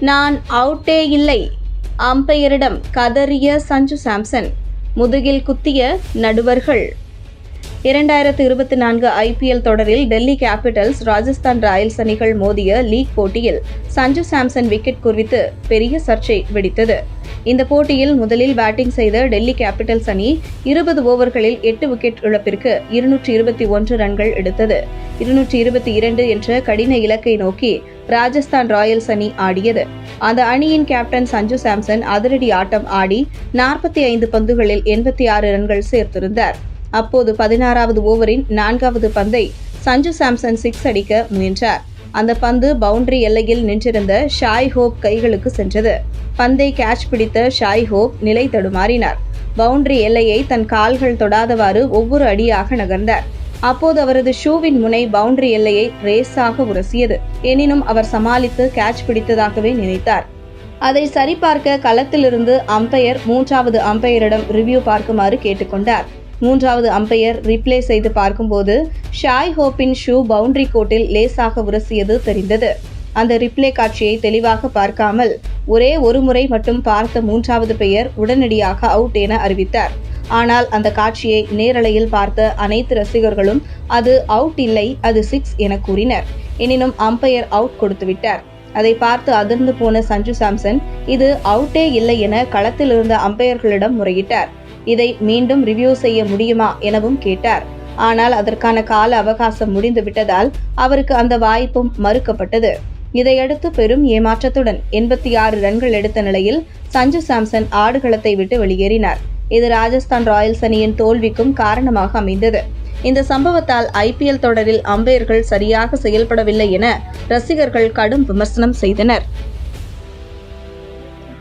நான் அவுட்டே இல்லை. அம்பையரிடம் கதறிய சஞ்சு சாம்சன். முதுகில் குத்திய நடுவர்கள். இரண்டாயிரத்து இருபத்தி நான்கு ஐபிஎல் தொடரில் டெல்லி கேபிட்டல்ஸ் ராஜஸ்தான் ராயல்ஸ் அணிகள் மோதிய லீக் போட்டியில் சஞ்சு சாம்சன் விக்கெட் குறித்து பெரிய சர்ச்சை வெடித்தது. இந்த போட்டியில் முதலில் பேட்டிங் செய்த டெல்லி கேபிட்டல்ஸ் அணி இருபது ஓவர்களில் எட்டு விக்கெட் இழப்பிற்கு இருநூற்றி இருபத்தி ஒன்று ரன்கள் எடுத்தது. இருநூற்றி இருபத்தி இரண்டு என்ற கடின இலக்கை நோக்கி ராஜஸ்தான் ராயல்ஸ் அணி ஆடியது. அந்த அணியின் கேப்டன் சஞ்சு சாம்சன் அதிரடி ஆட்டம் ஆடி நாற்பத்தி ஐந்து பந்துகளில் எண்பத்தி ஆறு ரன்கள் சேர்த்திருந்தார். அப்போது பதினாறாவது ஓவரின் நான்காவது பந்தை சஞ்சு சாம்சன் சிக்ஸ் அடிக்க முயன்றார். அந்த பந்து பவுண்டரி எல்லையில் நின்றிருந்த ஷாய் ஹோப் கைகளுக்கு சென்றது. பந்தை கேட்ச் பிடித்த ஷாய் ஹோப் நிலை தடுமாறினார். பவுண்டரி எல்லையை தன் கால்கள் தொடாதவாறு ஒவ்வொரு அடியாக நகர்ந்தார். அப்போது அவரது ஷூவின் முனை பவுண்டரி எல்லையை ரேஸாக உரசியது. எனினும் அவர் சமாளித்து கேட்ச் பிடித்ததாகவே நினைத்தார். அதை சரிபார்க்க களத்திலிருந்து அம்பையர் மூன்றாவது அம்பையரிடம் ரிவ்யூ பார்க்குமாறு கேட்டுக்கொண்டார். மூன்றாவது அம்பையர் ரிப்ளே செய்து பார்க்கும்போது ஷாய் ஹோப்பின் ஷூ பவுண்டரி கோட்டில் லேசாக உரசியது தெரிந்தது. அந்த ரிப்ளே காட்சியை தெளிவாக பார்க்காமல் ஒரே ஒரு முறை மட்டும் பார்த்த மூன்றாவது பெயர் உடனடியாக அவுட் என அறிவித்தார். ஆனால் அந்த காட்சியை நேரலையில் பார்த்த அனைத்து ரசிகர்களும் அது அவுட் இல்லை அது சிக்ஸ் என கூறினர். எனினும் அம்பையர் அவுட் கொடுத்துவிட்டார். அதை பார்த்து அதிர்ந்து போன சஞ்சு சாம்சன் இது அவுட்டே இல்லை என களத்தில் இருந்த அம்பையர்களிடம் முறையிட்டார். இதை மீண்டும் ரிவ்யூ செய்ய முடியுமா எனவும் கேட்டார். ஆனால் அதற்கான கால அவகாசம் முடிந்து விட்டதால் அவருக்கு அந்த வாய்ப்பும் மறுக்கப்பட்டது. இதையடுத்து பெரும் ஏமாற்றத்துடன் எண்பத்தி ஆறு ரன்கள் எடுத்த நிலையில் சஞ்சு சாம்சன் ஆடுகளத்தை விட்டு வெளியேறினார். இது ராஜஸ்தான் ராயல்ஸ் அணியின் தோல்விக்கும் காரணமாக அமைந்தது. இந்த சம்பவத்தால் ஐபிஎல் தொடரில் அம்பையர்கள் சரியாக செயல்படவில்லை என ரசிகர்கள் கடும் விமர்சனம் செய்தனர்.